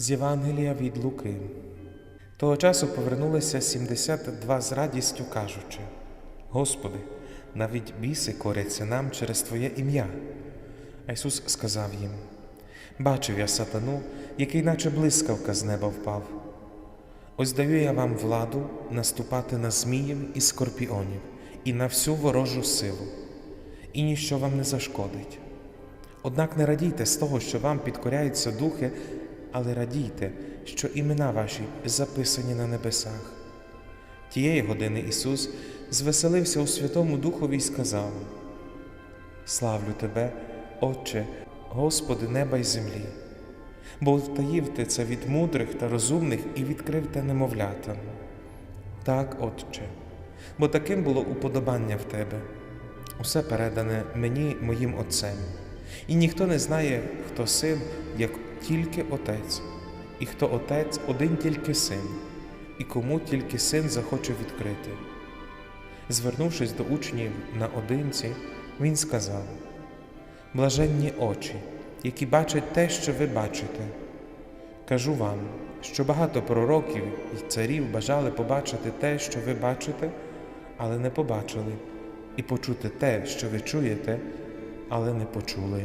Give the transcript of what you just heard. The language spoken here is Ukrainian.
З Євангелія від Луки. Того часу повернулися 72 з радістю, кажучи: Господи, навіть біси коряться нам через Твоє ім'я. А Ісус сказав їм: Бачив я сатану, який наче блискавка з неба впав. Ось даю я вам владу наступати на зміїв і скорпіонів і на всю ворожу силу, і ніщо вам не зашкодить. Однак не радійте з того, що вам підкоряються духи, але радійте, що імена ваші записані на небесах. Тієї години Ісус звеселився у Святому Духові й сказав: Славлю Тебе, Отче, Господи неба й землі, бо втаїв ти це від мудрих та розумних і відкрив те немовлятам. Так, Отче, бо таким було уподобання в Тебе. Усе передане мені моїм Отцем, і ніхто не знає, хто син, як тільки Отець, і хто Отець один тільки син, і кому тільки син захоче відкрити. Звернувшись до учнів наодинці, він сказав: Блаженні очі, які бачать те, що ви бачите. Кажу вам, що багато пророків і царів бажали побачити те, що ви бачите, але не побачили, і почути те, що ви чуєте, але не почули.